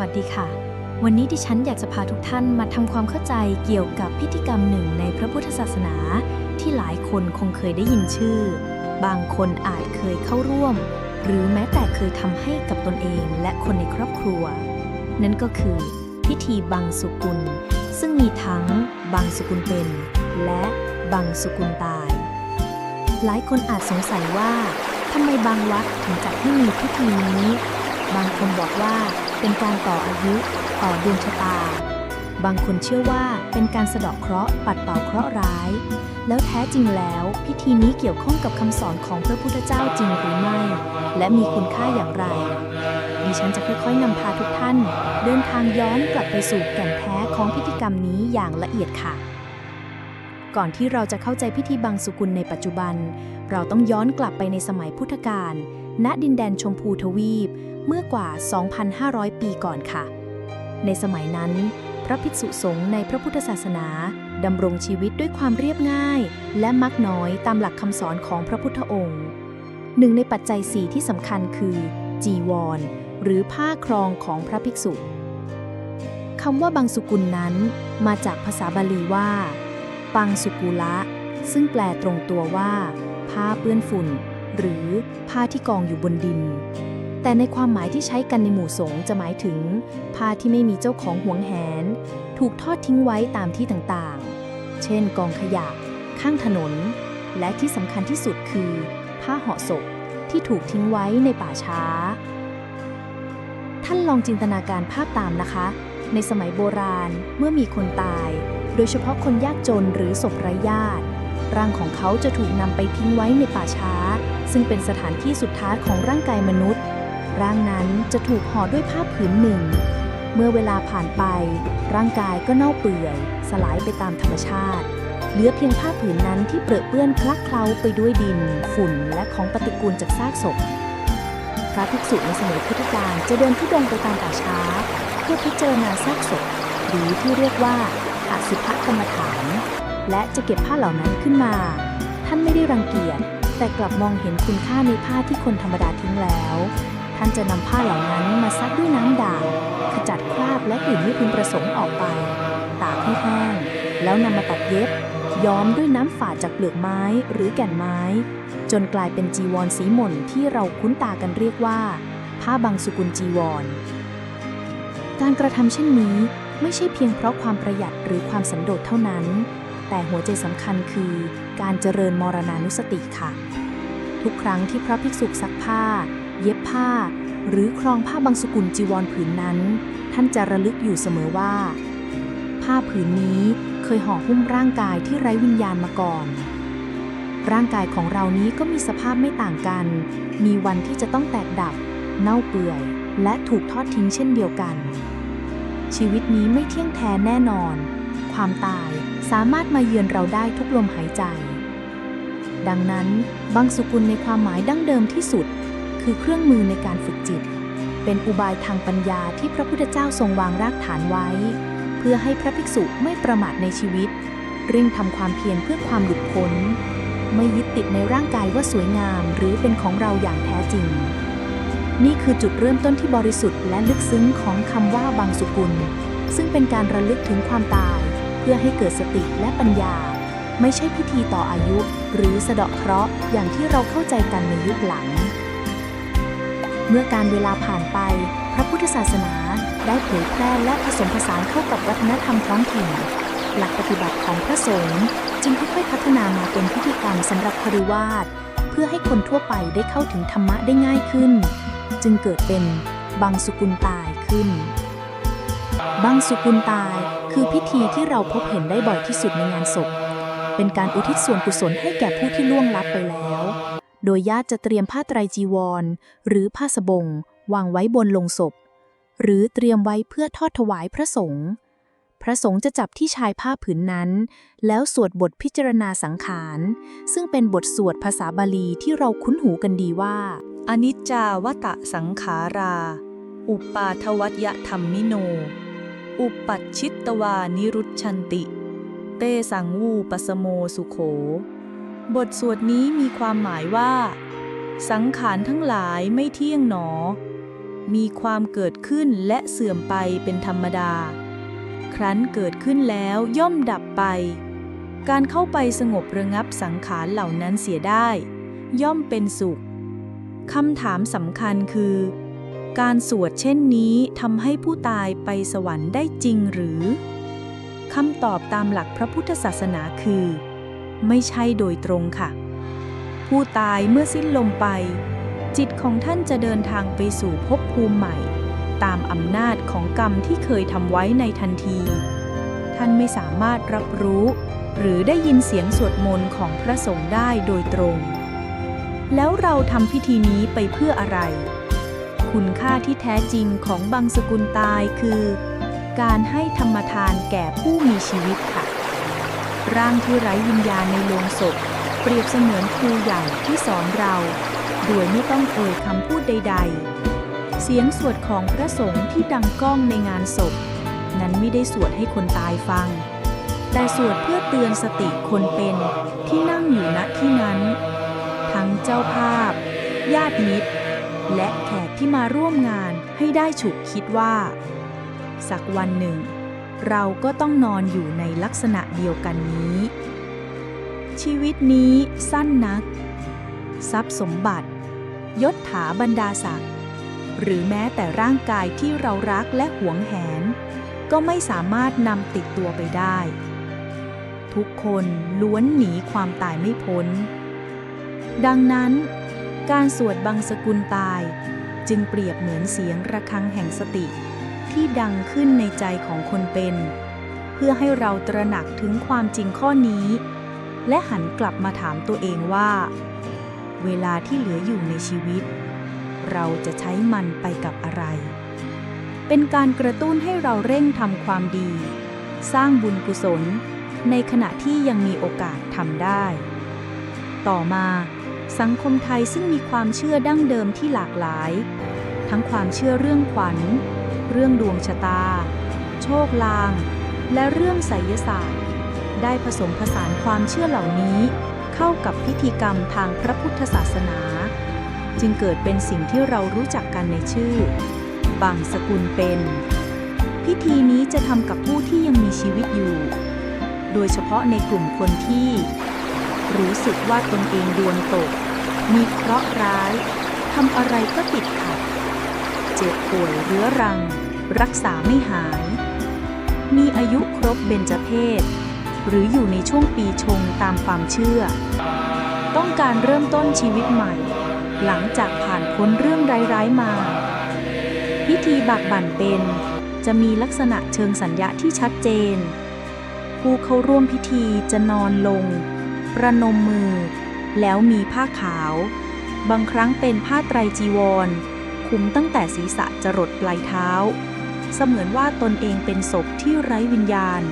วัสดีค่ะ วันนี้ดิฉันอยากจะพาทุกท่านมาทำความเข้าใจเกี่ยวกับพิธีกรรมหนึ่งในพระพุทธศาสนา ที่หลายคนคงเคยได้ยินชื่อ บางคนอาจเคยเข้าร่วม หรือแม้แต่เคยทำให้กับตนเองและคนในครอบครัว นั่นก็คือ พิธีบังสุกุล ซึ่งมีทั้งบังสุกุลเป็น และบังสุกุลตาย หลายคนอาจสงสัยว่าทำไมบางวัดถึงจัดให้มีพิธีนี้ บางคนบอกว่า เป็นการต่ออายุ ต่อดวงชะตา บางคนเชื่อว่าเป็นการสะเดาะเคราะห์ปัดเป่าเคราะห์ร้าย แล้วแท้จริงแล้วพิธีนี้เกี่ยวข้องกับคำสอนของพระพุทธเจ้าจริงหรือไม่ และมีคุณค่าอย่างไร ดิฉันจะค่อยๆนำพาทุกท่าน เดินทางย้อนกลับไปสู่แก่นแท้ของพิธีกรรมนี้อย่างละเอียดค่ะก่อนที่เราจะเข้าใจพิธีบังสุกุลในปัจจุบัน เราต้องย้อนกลับไปในสมัยพุทธกาล ณดินแดนชมพูทวีปเมื่อกว่า 2,500 ปีก่อนค่ะ ในสมัยนั้น พระภิกษุสงฆ์ในพระพุทธศาสนาดำรงชีวิตด้วยความเรียบง่าย และมักน้อยตามหลักคำสอนของพระพุทธองค์ หนึ่งในปัจจัยสี่ที่สำคัญคือ จีวร หรือผ้าครองของพระภิกษุคำว่าบังสุกุลนั้น มาจากภาษาบาลีว่า ปังสุกุละ ซึ่งแปลตรงตัวว่า ผ้าเปื้อนฝุ่น หรือผ้าที่กองอยู่บนดิน แต่ในความหมายที่ใช้กันในหมู่สงฆ์จะหมายถึง ผ้าที่ไม่มีเจ้าของห่วงแหน ถูกทอดทิ้งไว้ตามที่ต่างๆ เช่น กองขยะ ข้างถนน และที่สำคัญที่สุดคือ ผ้าห่อศพที่ถูกทิ้งไว้ในป่าช้า ท่านลองจินตนาการภาพตามนะคะ ในสมัยโบราณเมื่อมีคนตาย โดยเฉพาะคนยากจนหรือศพไร้ญาติร่างของเขาจะถูกนำไปทิ้งไว้ในป่าช้า ซึ่งเป็นสถานที่สุดท้ายของร่างกายมนุษย์ ร่างนั้นจะถูกห่อด้วยผ้าผืนหนึ่ง เมื่อเวลาผ่านไป ร่างกายก็เน่าเปื่อย สลายไปตามธรรมชาติ เหลือเพียงผ้าผืนนั้นที่เปรอะเปื้อนคลักเคล้าไปด้วยดิน ฝุ่น และของปฏิกูลจากซากศพพระภิกษุในสมัยพุทธกาลจะเดินทุดงไปตามป่าช้า เพื่อพิจารณาซากศพหรือที่เรียกว่าอสุภกรรมฐาน และจะเก็บผ้าเหล่านั้นขึ้นมา ท่านไม่ได้รังเกียจ แต่กลับมองเห็นคุณค่าในผ้าที่คนธรรมดาทิ้งแล้ว ท่านจะนำผ้าเหล่านั้นมาซักด้วยน้ำด่างขจัดคราบและกลิ่นไม่พึงประสงค์ออกไป ตากให้แห้ง แล้วนำมาตัดเย็บ ย้อมด้วยน้ำฝาดจากเปลือกไม้หรือแก่นไม้ จนกลายเป็นจีวรสีหม่นที่เราคุ้นตากันเรียกว่า ผ้าบางสุกุลจีวร การกระทำเช่นนี้ไม่ใช่เพียงเพราะความประหยัดหรือความสันโดษเท่านั้น แต่หัวใจสำคัญคือ การเจริญมรณานุสติค่ะ ทุกครั้งที่พระภิกษุซักผ้า เย็บผ้า หรือครองผ้าบางสกุลจีวรผืนนั้น ท่านจะระลึกอยู่เสมอว่า ผ้าผืนนี้เคยห่อหุ้มร่างกายที่ไร้วิญญาณมาก่อน ร่างกายของเรานี้ก็มีสภาพไม่ต่างกัน มีวันที่จะต้องแตกดับ เน่าเปื่อย และถูกทอดทิ้งเช่นเดียวกัน ชีวิตนี้ไม่เที่ยงแท้แน่นอน ความตายสามารถมาเยือนเราได้ทุกลมหายใจ ดังนั้นบางสุกุลในความหมายดั้งเดิมที่สุด คือเครื่องมือในการฝึกจิต เป็นอุบายทางปัญญาที่พระพุทธเจ้าทรงวางรากฐานไว้ เพื่อให้พระภิกษุไม่ประมาทในชีวิต เร่งทำความเพียรเพื่อความหลุดพ้น ไม่ยึดติดในร่างกายว่าสวยงามหรือเป็นของเราอย่างแท้จริง นี่คือจุดเริ่มต้นที่บริสุทธิ์และลึกซึ้งของคำว่าบางสุกุล ซึ่งเป็นการระลึกถึงความตาย เพื่อให้เกิดสติและปัญญา ไม่ใช่พิธีต่ออายุ หรือสะเดาะเคราะห์อย่างที่เราเข้าใจกันในยุคหลัง เมื่อการเวลาผ่านไป พระพุทธศาสนาได้เผยแพร่และผสมผสานเข้ากับวัฒนธรรมท้องถิ่น หลักปฏิบัติของพระสงฆ์จึงค่อยๆพัฒนามาเป็นพิธีกรรมสำหรับคฤวาสเพื่อให้คนทั่วไปได้เข้าถึงธรรมะได้ง่ายขึ้น จึงเกิดเป็นบังสุกุลตายขึ้น บังสุกุลตายคือพิธีที่เราพบเห็นได้บ่อยที่สุดในงานศพ เป็นการอุทิศส่วนกุศลให้แก่ผู้ที่ล่วงลับไปแล้ว โดยญาติจะเตรียมผ้าไตรจีวร หรือผ้าสบง วางไว้บนลงศพ หรือเตรียมไว้เพื่อทอดถวายพระสงฆ์พระสงฆ์จะจับที่ชายผ้าผืนนั้น แล้วสวดบทพิจารณาสังขาร ซึ่งเป็นบทสวดภาษาบาลีที่เราคุ้นหูกันดีว่า อนิจจาวตะสังขารา อุปาทวัตยธรรมมิโน อุปัชชิตตวานิรุชันติ เตสังวูปสโมสุโข บทสวดนี้มีความหมายว่า สังขารทั้งหลายไม่เที่ยงหนอ มีความเกิดขึ้นและเสื่อมไปเป็นธรรมดา ครั้นเกิดขึ้นแล้วย่อมดับไป การเข้าไปสงบระงับสังขารเหล่านั้นเสียได้ ย่อมเป็นสุขคำถามสำคัญคือ การสวดเช่นนี้ทำให้ผู้ตายไปสวรรค์ได้จริงหรือ คำตอบตามหลักพระพุทธศาสนาคือ ไม่ใช่โดยตรงค่ะ ผู้ตายเมื่อสิ้นลมไป จิตของท่านจะเดินทางไปสู่ภพภูมิใหม่ ตามอำนาจของกรรมที่เคยทำไว้ในทันที ท่านไม่สามารถรับรู้ หรือได้ยินเสียงสวดมนต์ของพระสงฆ์ได้โดยตรง แล้วเราทำพิธีนี้ไปเพื่ออะไร คุณค่าที่แท้จริงของบางสกุลตายคือ การให้ธรรมทานแก่ผู้มีชีวิตค่ะ ร่างที่ไร้วิญญาณในโลงศพ เปรียบเสมือนครูใหญ่ที่สอนเรา โดยไม่ต้องเอ่ยคำพูดใด ๆ เสียงสวดของพระสงฆ์ที่ดังก้องในงานศพ นั้นไม่ได้สวดให้คนตายฟัง แต่สวดเพื่อเตือนสติคนเป็นที่นั่งอยู่ณที่นั้น ทั้งเจ้าภาพ ญาติมิตร และแขกที่มาร่วมงานให้ได้ฉุกคิดว่า สักวันหนึ่ง เราก็ต้องนอนอยู่ในลักษณะเดียวกันนี้ ชีวิตนี้สั้นนัก ทรัพย์สมบัติ ยศถาบรรดาศักดิ์หรือแม้แต่ร่างกายที่เรารักและหวงแหน ก็ไม่สามารถนำติดตัวไปได้ ทุกคนล้วนหนีความตายไม่พ้น ดังนั้น การสวดบังสกุลตายจึงเปรียบเหมือนเสียงระฆังแห่งสติ ที่ดังขึ้นในใจของคนเป็น เพื่อให้เราตระหนักถึงความจริงข้อนี้ และหันกลับมาถามตัวเองว่า เวลาที่เหลืออยู่ในชีวิต เราจะใช้มันไปกับอะไร เป็นการกระตุ้นให้เราเร่งทำความดี สร้างบุญกุศล ในขณะที่ยังมีโอกาสทำได้ ต่อมาสังคมไทยซึ่งมีความเชื่อดั้งเดิมที่หลากหลาย ทั้งความเชื่อเรื่องขวัญ เรื่องดวงชะตา โชคลาง และเรื่องไสยศาสตร์ ได้ผสมผสานความเชื่อเหล่านี้เข้ากับพิธีกรรมทางพระพุทธศาสนา จึงเกิดเป็นสิ่งที่เรารู้จักกันในชื่อบังสกุลเป็น พิธีนี้จะทำกับผู้ที่ยังมีชีวิตอยู่ โดยเฉพาะในกลุ่มคนที่ รู้สึกว่าตนเองดวงตก มีเคราะห์ร้ายทำอะไรก็ติดขัด เจ็บป่วยเรื้อรัง รักษาไม่หาย มีอายุครบเบญจเพศ หรืออยู่ในช่วงปีชงตามความเชื่อ ต้องการเริ่มต้นชีวิตใหม่ หลังจากผ่านพ้นเรื่องร้ายๆมา พิธีบักบั่นเป็น จะมีลักษณะเชิงสัญญาที่ชัดเจน ผู้เข้าร่วมพิธีจะนอนลง ประนมมือ แล้วมีผ้าขาว บางครั้งเป็นผ้าไตรจีวรคุมตั้งแต่ศีรษะจรดปลายเท้า เสมือนว่าตนเองเป็นศพที่ไร้วิญญาณ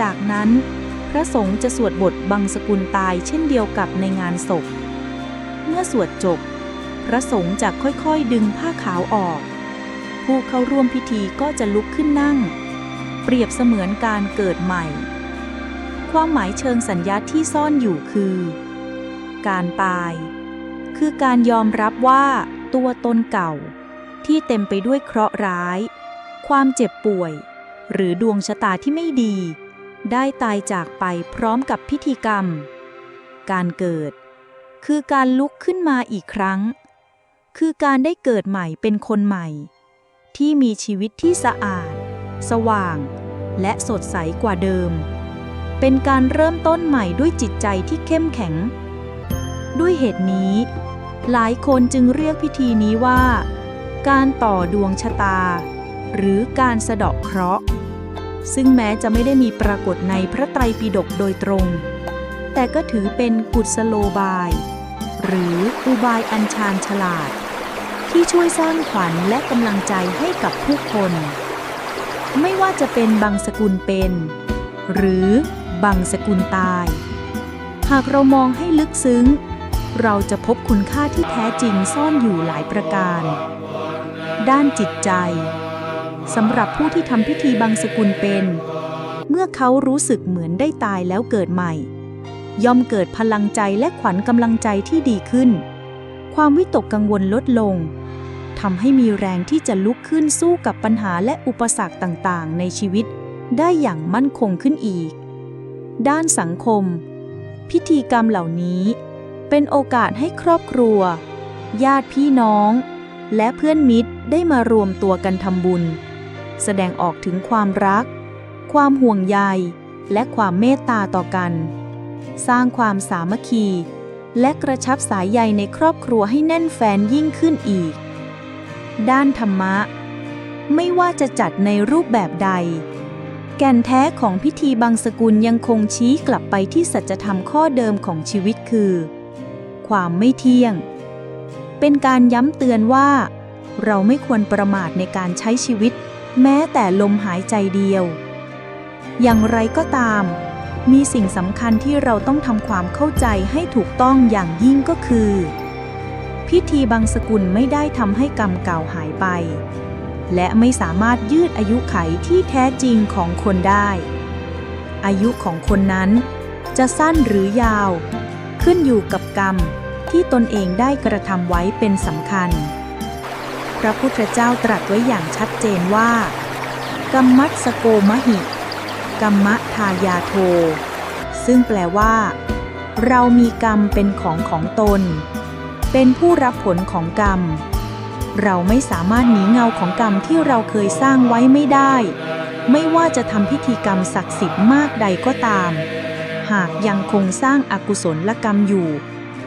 จากนั้น พระสงฆ์จะสวดบทบังสกุลตายเช่นเดียวกับในงานศพ เมื่อสวดจบ พระสงฆ์จะค่อยๆดึงผ้าขาวออก ผู้เข้าร่วมพิธีก็จะลุกขึ้นนั่ง เปรียบเสมือนการเกิดใหม่ ความหมายเชิงสัญญาที่ซ่อนอยู่คือ การตาย คือการยอมรับว่าตัวตนเก่าที่เต็มไปด้วยเคราะห์ร้าย ความเจ็บป่วย หรือดวงชะตาที่ไม่ดี ได้ตายจากไปพร้อมกับพิธีกรรม การเกิด คือการลุกขึ้นมาอีกครั้ง คือการได้เกิดใหม่เป็นคนใหม่ ที่มีชีวิตที่สะอาด สว่าง และสดใสกว่าเดิม เป็นการเริ่มต้นใหม่ด้วยจิตใจที่เข้มแข็ง ด้วยเหตุนี้ หลายคนจึงเรียกพิธีนี้ว่า การต่อดวงชะตา หรือการสะเดาะเคราะห์ ซึ่งแม้จะไม่ได้มีปรากฏในพระไตรปิฎกโดยตรง แต่ก็ถือเป็นกุศโลบาย หรืออุบายอัญชานฉลาด ที่ช่วยสร้างขวัญและกำลังใจให้กับผู้คน ไม่ว่าจะเป็นบางสกุลเป็น หรือบางสกุลตาย หากเรามองให้ลึกซึ้ง เราจะพบคุณค่าที่แท้จริงซ่อนอยู่หลายประการ ด้านจิตใจ สำหรับผู้ที่ทำพิธีบางสกุลเป็น เมื่อเขารู้สึกเหมือนได้ตายแล้วเกิดใหม่ ย่อมเกิดพลังใจและขวัญกำลังใจที่ดีขึ้น ความวิตกกังวลลดลงทำให้มีแรงที่จะลุกขึ้นสู้กับปัญหาและอุปสรรคต่างๆ ในชีวิตได้อย่างมั่นคงขึ้นอีก ด้านสังคม พิธีกรรมเหล่านี้ เป็นโอกาสให้ครอบครัว ญาติพี่น้อง และเพื่อนมิตรได้มารวมตัวกันทำบุญ แสดงออกถึงความรัก ความห่วงใย และความเมตตาต่อกัน สร้างความสามัคคี และกระชับสายใยในครอบครัวให้แน่นแฟนยิ่งขึ้นอีก ด้านธรรมะ ไม่ว่าจะจัดในรูปแบบใด แก่นแท้ของพิธีบางสกุลยังคงชี้กลับไปที่สัจธรรมข้อเดิมของชีวิตคือ ความไม่เที่ยง เป็นการย้ำเตือนว่าเราไม่ควรประมาทในการใช้ชีวิต แม้แต่ลมหายใจเดียว อย่างไรก็ตาม มีสิ่งสำคัญที่เราต้องทำความเข้าใจให้ถูกต้องอย่างยิ่งก็คือ พิธีบางสกุลไม่ได้ทำให้กรรมเก่าหายไป และไม่สามารถยืดอายุไขที่แท้จริงของคนได้ อายุของคนนั้นจะสั้นหรือยาว ขึ้นอยู่กับกรรมที่ตนเองได้กระทำไว้เป็นสำคัญ พระพุทธเจ้าตรัสไว้อย่างชัดเจนว่ากรรมัสสโกมหิกรรมทายาโท ซึ่งแปลว่า เรามีกรรมเป็นของของตน เป็นผู้รับผลของกรรม เราไม่สามารถหนีเงาของกรรมที่เราเคยสร้างไว้ไม่ได้ ไม่ว่าจะทำพิธีกรรมศักดิ์สิทธิ์มากใดก็ตาม หากยังคงสร้างอากุศลกรรมอยู่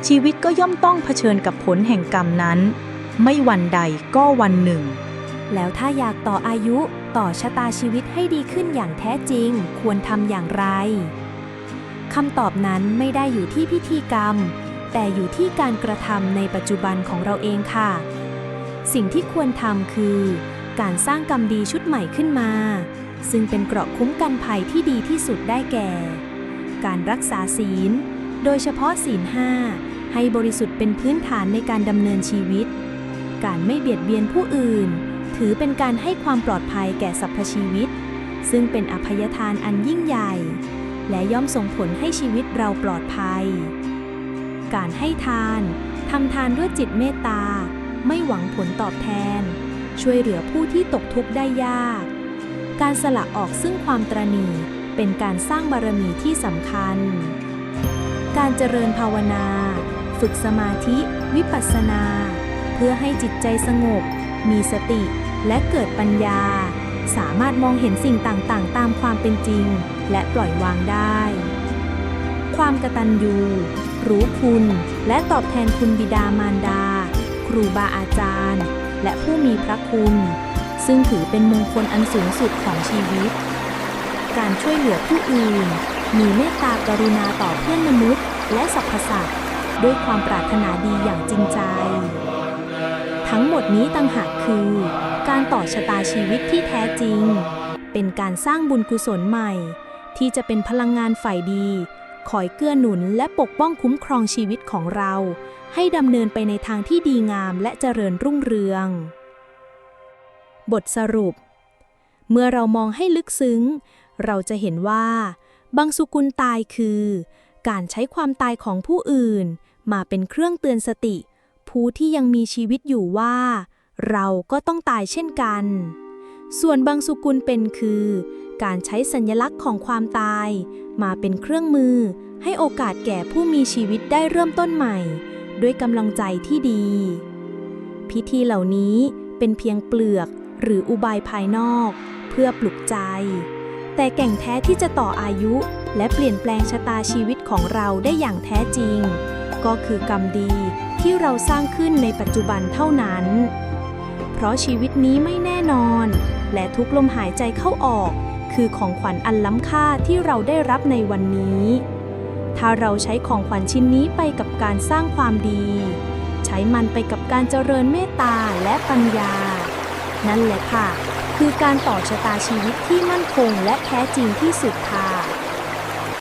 ชีวิตก็ย่อมต้องเผชิญกับผลแห่งกรรมนั้น ไม่วันใดก็วันหนึ่ง แล้วถ้าอยากต่ออายุต่อชะตาชีวิตให้ดีขึ้นอย่างแท้จริง ควรทำอย่างไรคำตอบนั้นไม่ได้อยู่ที่พิธีกรรม แต่อยู่ที่การกระทำในปัจจุบันของเราเองค่ะ สิ่งที่ควรทำคือ การสร้างกรรมดีชุดใหม่ขึ้นมา ซึ่งเป็นเกราะคุ้มกันภัยที่ดีที่สุดได้แก่ การรักษาศีล โดยเฉพาะศีลห้าให้บริสุทธิ์เป็นพื้นฐานในการดำเนินชีวิต การไม่เบียดเบียนผู้อื่น ถือเป็นการให้ความปลอดภัยแก่สรรพชีวิต ซึ่งเป็นอภัยทานอันยิ่งใหญ่ และย่อมส่งผลให้ชีวิตเราปลอดภัย การให้ทานทำทานด้วยจิตเมตตา ไม่หวังผลตอบแทน ช่วยเหลือผู้ที่ตกทุกข์ได้ยาก การสละออกซึ่งความตรณีเป็นการสร้างบารมีที่สำคัญ การเจริญภาวนา ฝึกสมาธิ วิปัสสนา เพื่อให้จิตใจสงบ มีสติ และเกิดปัญญา สามารถมองเห็นสิ่งต่างๆ ตามความเป็นจริง และปล่อยวางได้ ความกตัญญูรู้คุณ และตอบแทนคุณบิดามารดา ครูบาอาจารย์ และผู้มีพระคุณ ซึ่งถือเป็นมงคลอันสูงสุดของชีวิต การช่วยเหลือผู้อื่น มีเมตตากรุณาต่อเพื่อนมนุษย์ และสรรพสัตว์ด้วยความปรารถนาดีอย่างจริงใจ ทั้งหมดนี้ต่างหากคือ การต่อชะตาชีวิตที่แท้จริง เป็นการสร้างบุญกุศลใหม่ ที่จะเป็นพลังงานฝ่ายดีคอยเกื้อหนุนและปกป้องคุ้มครองชีวิตของเรา ให้ดำเนินไปในทางที่ดีงามและเจริญรุ่งเรือง บทสรุป เมื่อเรามองให้ลึกซึ้ง เราจะเห็นว่าบางสุกุลตายคือ การใช้ความตายของผู้อื่น มาเป็นเครื่องเตือนสติ ผู้ที่ยังมีชีวิตอยู่ว่า เราก็ต้องตายเช่นกัน ส่วนบางสุกุลเป็นคือ การใช้สัญลักษณ์ของความตาย มาเป็นเครื่องมือ ให้โอกาสแก่ผู้มีชีวิตได้เริ่มต้นใหม่ ด้วยกำลังใจที่ดี พิธีเหล่านี้เป็นเพียงเปลือกหรืออุบายภายนอก เพื่อปลุกใจ แต่แก่งแท้ที่จะต่ออายุ และเปลี่ยนแปลงชะตาชีวิตของเราได้อย่างแท้จริง ก็คือกรรมดีที่เราสร้างขึ้นในปัจจุบันเท่านั้น เพราะชีวิตนี้ไม่แน่นอน และทุกลมหายใจเข้าออก คือของขวัญอันล้ำค่าที่เราได้รับในวันนี้ ถ้าเราใช้ของขวัญชิ้นนี้ไปกับการสร้างความดี ใช้มันไปกับการเจริญเมตตาและปัญญา นั่นแหละค่ะ คือการต่อชะตาชีวิตที่มั่นคงและแท้จริงที่สุดค่ะ